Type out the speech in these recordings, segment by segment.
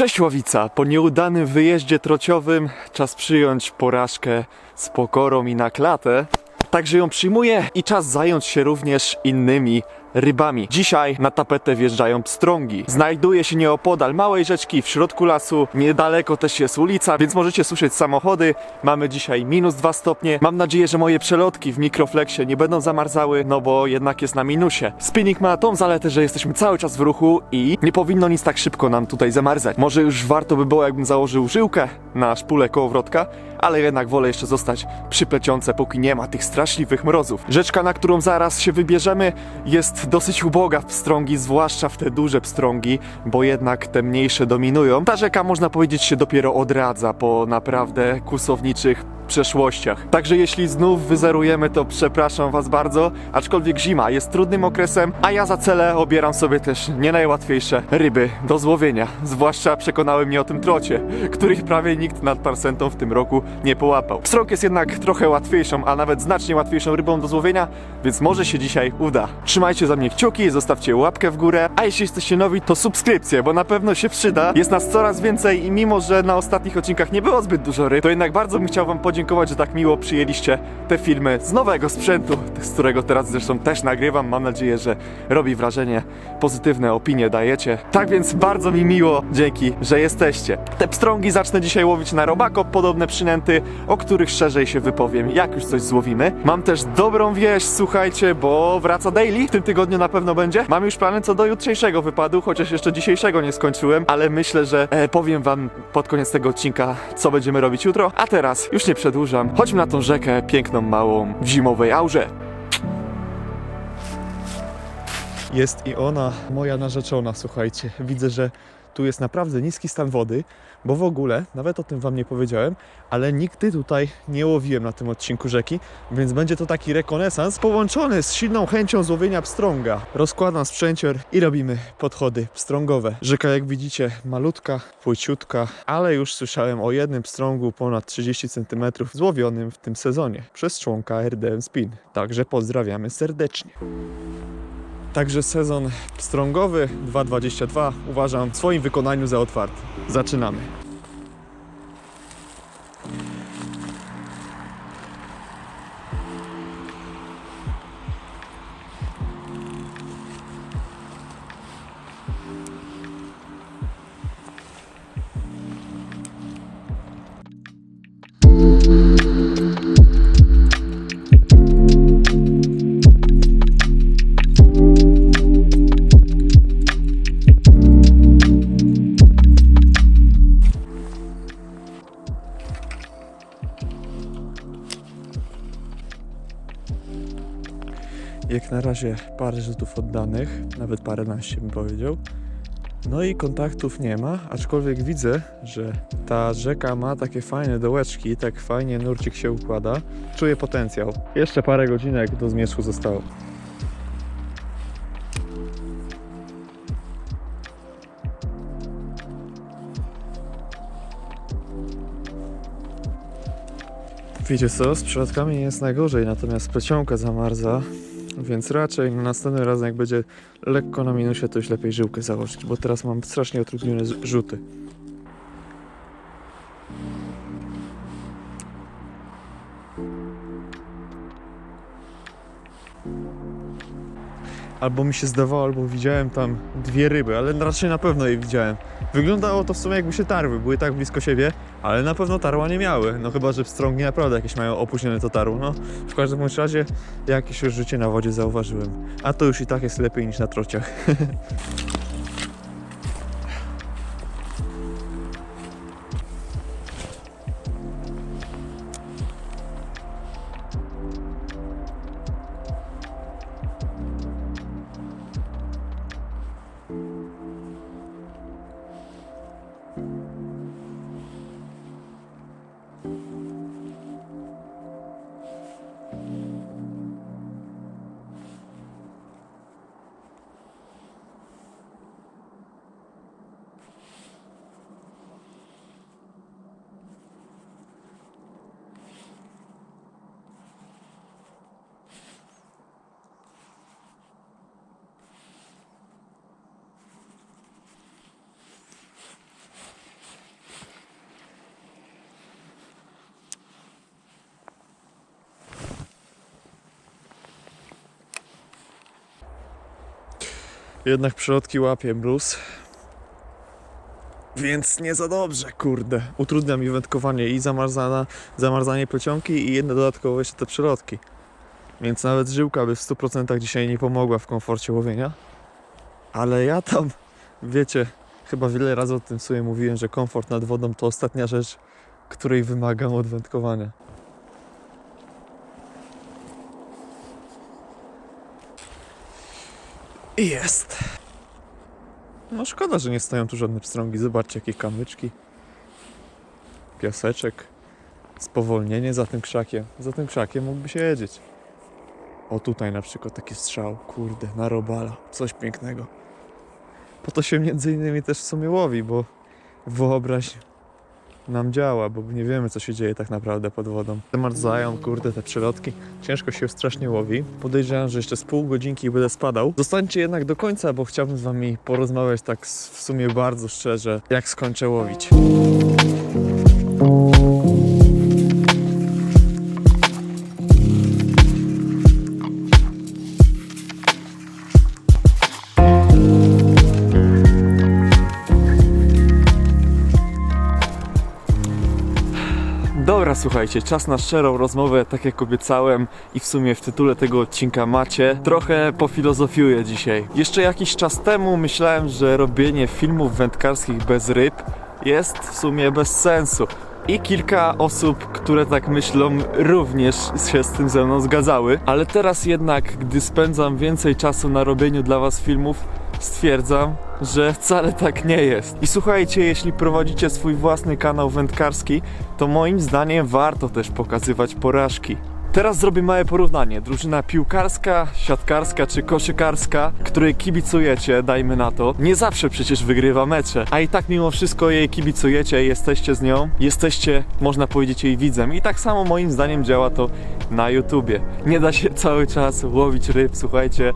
Cześć Ławica! Po nieudanym wyjeździe trociowym czas przyjąć porażkę z pokorą i na klatę. Także ją przyjmuję i czas zająć się również innymi rybami. Dzisiaj na tapetę wjeżdżają pstrągi. Znajduje się nieopodal małej rzeczki w środku lasu. Niedaleko też jest ulica, więc możecie słyszeć samochody. Mamy dzisiaj minus 2 stopnie. Mam nadzieję, że moje przelotki w mikrofleksie nie będą zamarzały, no bo jednak jest na minusie. Spinning ma tą zaletę, że jesteśmy cały czas w ruchu i nie powinno nic tak szybko nam tutaj zamarzać. Może już warto by było, jakbym założył żyłkę na szpulę kołowrotka, ale jednak wolę jeszcze zostać przy plecionce, póki nie ma tych straszliwych mrozów. Rzeczka, na którą zaraz się wybierzemy, jest dosyć uboga w pstrągi, zwłaszcza w te duże pstrągi, bo jednak te mniejsze dominują. Ta rzeka, można powiedzieć, się dopiero odradza po naprawdę kłusowniczych przeszłościach. Także jeśli znów wyzerujemy, to przepraszam was bardzo, aczkolwiek zima jest trudnym okresem, a ja za cele obieram sobie też nie najłatwiejsze ryby do złowienia. Zwłaszcza przekonały mnie o tym trocie, których prawie nikt nad parsentą w tym roku nie połapał. Pstrąg jest jednak trochę łatwiejszą, a nawet znacznie łatwiejszą rybą do złowienia, więc może się dzisiaj uda. Trzymajcie za mnie kciuki, zostawcie łapkę w górę, a jeśli jesteście nowi, to subskrypcję, bo na pewno się przyda. Jest nas coraz więcej i mimo, że na ostatnich odcinkach nie było zbyt dużo ryb, to jednak bardzo bym chciał wam podziękować, że tak miło przyjęliście te filmy z nowego sprzętu, z którego teraz zresztą też nagrywam. Mam nadzieję, że robi wrażenie, pozytywne opinie dajecie. Tak więc bardzo mi miło, dzięki, że jesteście. Te pstrągi zacznę dzisiaj łowić na robako, podobne przynęty, o których szerzej się wypowiem, jak już coś złowimy. Mam też dobrą wieść, słuchajcie, bo wraca daily, w tym tygodniu na pewno będzie. Mam już plany co do jutrzejszego wypadu, chociaż jeszcze dzisiejszego nie skończyłem, ale myślę, że e, powiem wam pod koniec tego odcinka, co będziemy robić jutro. A teraz, już nie przedłużam, chodźmy na tą rzekę piękną, małą, w zimowej aurze. Jest i ona, moja narzeczona, słuchajcie. Widzę, że tu jest naprawdę niski stan wody, bo w ogóle, nawet o tym wam nie powiedziałem, ale nigdy tutaj nie łowiłem na tym odcinku rzeki, więc będzie to taki rekonesans połączony z silną chęcią złowienia pstrąga. Rozkładam sprzęcior i robimy podchody pstrągowe. Rzeka, jak widzicie, malutka, płyciutka, ale już słyszałem o jednym pstrągu ponad 30 cm złowionym w tym sezonie przez członka RDM Spin. Także pozdrawiamy serdecznie. Także sezon pstrągowy 2.22 uważam w swoim wykonaniu za otwarty. Zaczynamy. Jak na razie parę rzutów oddanych, nawet paręnaście bym powiedział. No i kontaktów nie ma, aczkolwiek widzę, że ta rzeka ma takie fajne dołeczki, tak fajnie nurcik się układa. Czuję potencjał. Jeszcze parę godzinek do zmierzchu zostało. Wiecie co, z przypadkami nie jest najgorzej, natomiast plecionka zamarza, więc raczej następnym razem jak będzie lekko na minusie, to już lepiej żyłkę założyć, bo teraz mam strasznie utrudnione rzuty. Albo mi się zdawało, albo widziałem tam dwie ryby, ale raczej na pewno je widziałem. Wyglądało to w sumie jakby się tarły, były tak blisko siebie, ale na pewno tarła nie miały. No chyba, że pstrągi naprawdę jakieś mają opóźnione to tarło. No, w każdym bądź razie jakieś już życie na wodzie zauważyłem. A to już i tak jest lepiej niż na trociach. Jednak przyrodki łapie mróz. Więc nie za dobrze, kurde. Utrudnia mi wędkowanie i zamarzana, zamarzanie plecionki i jedno dodatkowo jeszcze te przyrodki. Więc nawet żyłka by w 100% dzisiaj nie pomogła w komforcie łowienia. Ale ja tam, wiecie, chyba wiele razy o tym sobie mówiłem, że komfort nad wodą to ostatnia rzecz, której wymagam od wędkowania. I jest. No szkoda, że nie stoją tu żadne pstrągi. Zobaczcie jakie kamyczki. Piaseczek. Spowolnienie za tym krzakiem. Za tym krzakiem mógłby się jedzieć. O tutaj na przykład taki strzał. Kurde, na robala. Coś pięknego. Po to się między innymi też w sumie łowi, bo wyobraź nam działa, bo nie wiemy co się dzieje tak naprawdę pod wodą. Zamarzają, kurde, te przelotki. Ciężko się strasznie łowi. Podejrzewam, że jeszcze z pół godzinki będę spadał. Zostańcie jednak do końca, bo chciałbym z wami porozmawiać tak w sumie bardzo szczerze, jak skończę łowić. Dobra, słuchajcie, czas na szczerą rozmowę, tak jak obiecałem i w sumie w tytule tego odcinka macie. Trochę pofilozofiuję dzisiaj. Jeszcze jakiś czas temu myślałem, że robienie filmów wędkarskich bez ryb jest w sumie bez sensu. I kilka osób, które tak myślą, również się z tym ze mną zgadzały. Ale teraz jednak, gdy spędzam więcej czasu na robieniu dla Was filmów, stwierdzam, że wcale tak nie jest. I słuchajcie, jeśli prowadzicie swój własny kanał wędkarski, to moim zdaniem warto też pokazywać porażki. Teraz zrobię małe porównanie. Drużyna piłkarska, siatkarska czy koszykarska, której kibicujecie, dajmy na to, nie zawsze przecież wygrywa mecze, a i tak mimo wszystko jej kibicujecie, jesteście z nią, jesteście, można powiedzieć, jej widzem. I tak samo moim zdaniem działa to na YouTubie. Nie da się cały czas łowić ryb, słuchajcie,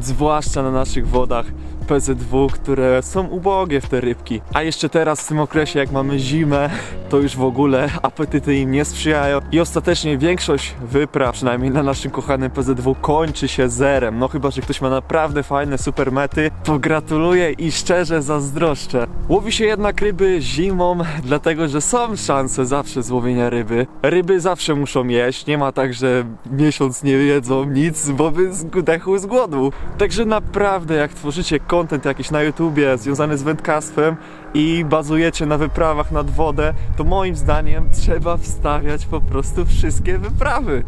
zwłaszcza na naszych wodach PZW, które są ubogie w te rybki. A jeszcze teraz w tym okresie, jak mamy zimę, to już w ogóle apetyty im nie sprzyjają. I ostatecznie większość wypraw, przynajmniej na naszym kochanym PZW, kończy się zerem. No chyba, że ktoś ma naprawdę fajne super mety, to gratuluję i szczerze zazdroszczę. Łowi się jednak ryby zimą, dlatego że są szanse zawsze złowienia ryby. Ryby zawsze muszą jeść, nie ma tak, że miesiąc nie jedzą nic, bo by zdechły z głodu. Także naprawdę, jak tworzycie content jakiś na YouTubie związany z wędkarstwem i bazujecie na wyprawach nad wodę, to moim zdaniem trzeba wstawiać po prostu wszystkie wyprawy.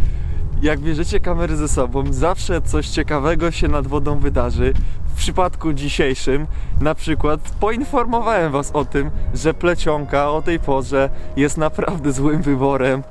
Jak bierzecie kamery ze sobą, zawsze coś ciekawego się nad wodą wydarzy. W przypadku dzisiejszym, na przykład, poinformowałem Was o tym, że plecionka o tej porze jest naprawdę złym wyborem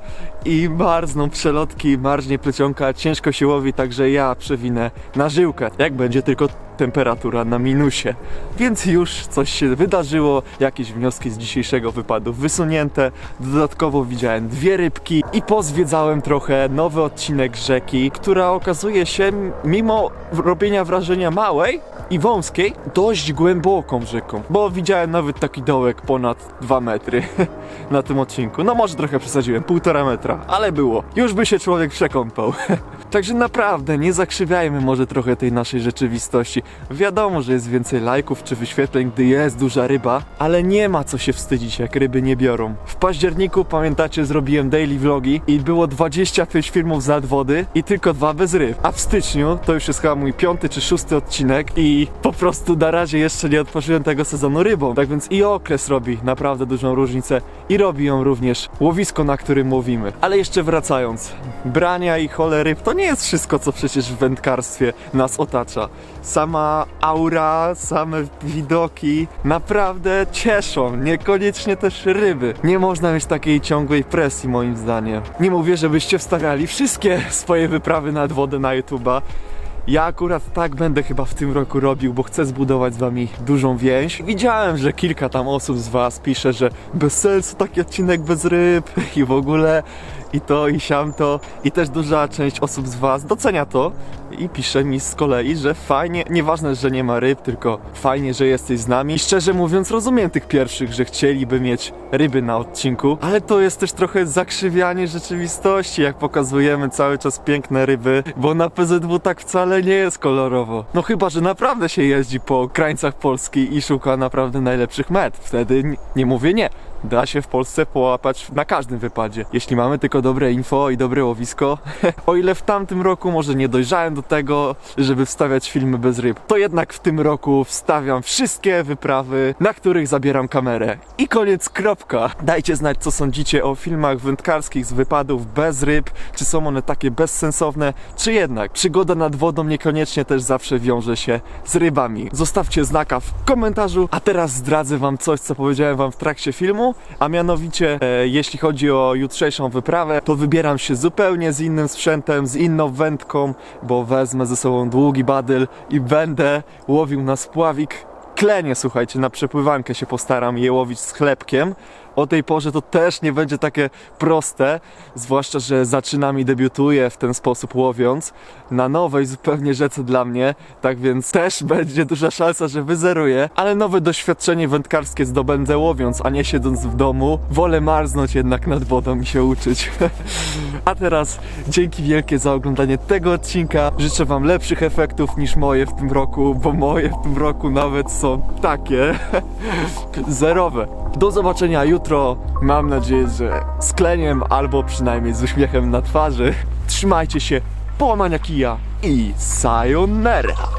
i marzną przelotki, marznie plecionka, ciężko się łowi, także ja przewinę na żyłkę. Jak będzie tylko temperatura na minusie. Więc już coś się wydarzyło, jakieś wnioski z dzisiejszego wypadu wysunięte. Dodatkowo widziałem dwie rybki i pozwiedzałem trochę nowy odcinek rzeki, która okazuje się, mimo robienia wrażenia małej i wąskiej, dość głęboką rzeką. Bo widziałem nawet taki dołek ponad 2 metry na tym odcinku. No może trochę przesadziłem, półtora metra, ale było. Już by się człowiek przekąpał. Także naprawdę nie zakrzywiajmy może trochę tej naszej rzeczywistości. Wiadomo, że jest więcej lajków czy wyświetleń, gdy jest duża ryba, ale nie ma co się wstydzić, jak ryby nie biorą. W październiku, pamiętacie, zrobiłem daily vlogi i było 25 filmów z nadwody i tylko dwa bez ryb. A w styczniu to już jest chyba mój piąty czy szósty odcinek i po prostu na razie jeszcze nie otworzyłem tego sezonu rybą. Tak więc i okres robi naprawdę dużą różnicę i robi ją również łowisko, na którym łowimy. Ale jeszcze wracając, brania i hole ryb to nie jest wszystko, co przecież w wędkarstwie nas otacza. Sama aura, same widoki naprawdę cieszą, niekoniecznie też ryby. Nie można mieć takiej ciągłej presji moim zdaniem. Nie mówię, żebyście wstawiali wszystkie swoje wyprawy nad wodę na YouTube'a. Ja akurat tak będę chyba w tym roku robił, bo chcę zbudować z wami dużą więź. Widziałem, że kilka tam osób z was pisze, że bez sensu taki odcinek bez ryb i w ogóle i to i siam to i też duża część osób z was docenia to i pisze mi z kolei, że fajnie, nieważne, że nie ma ryb, tylko fajnie, że jesteś z nami. I szczerze mówiąc, rozumiem tych pierwszych, że chcieliby mieć ryby na odcinku, ale to jest też trochę zakrzywianie rzeczywistości, jak pokazujemy cały czas piękne ryby, bo na PZW tak wcale nie jest kolorowo. No chyba, że naprawdę się jeździ po krańcach Polski i szuka naprawdę najlepszych met. Wtedy nie mówię nie. Da się w Polsce połapać na każdym wypadzie. Jeśli mamy tylko dobre info i dobre łowisko, o ile w tamtym roku może nie dojrzałem do tego, żeby wstawiać filmy bez ryb, to jednak w tym roku wstawiam wszystkie wyprawy, na których zabieram kamerę. I koniec, kropka. Dajcie znać, co sądzicie o filmach wędkarskich z wypadów bez ryb, czy są one takie bezsensowne, czy jednak przygoda nad wodą niekoniecznie też zawsze wiąże się z rybami. Zostawcie znaka w komentarzu, a teraz zdradzę wam coś, co powiedziałem wam w trakcie filmu, a mianowicie e, jeśli chodzi o jutrzejszą wyprawę, to wybieram się zupełnie z innym sprzętem, z inną wędką, bo wezmę ze sobą długi badyl i będę łowił na spławik klenie, słuchajcie, na przepływankę się postaram je łowić z chlebkiem. O tej porze to też nie będzie takie proste, zwłaszcza, że zaczynam i debiutuję w ten sposób łowiąc na nowej zupełnie rzece dla mnie, tak więc też będzie duża szansa, że wyzeruję, ale nowe doświadczenie wędkarskie zdobędę łowiąc, a nie siedząc w domu. Wolę marznąć jednak nad wodą i się uczyć. a teraz dzięki wielkie za oglądanie tego odcinka. Życzę wam lepszych efektów niż moje w tym roku, bo moje w tym roku nawet są takie zerowe. Do zobaczenia jutro. Mam nadzieję, że z kleniem albo przynajmniej z uśmiechem na twarzy. Trzymajcie się, połamania kija i sayonara.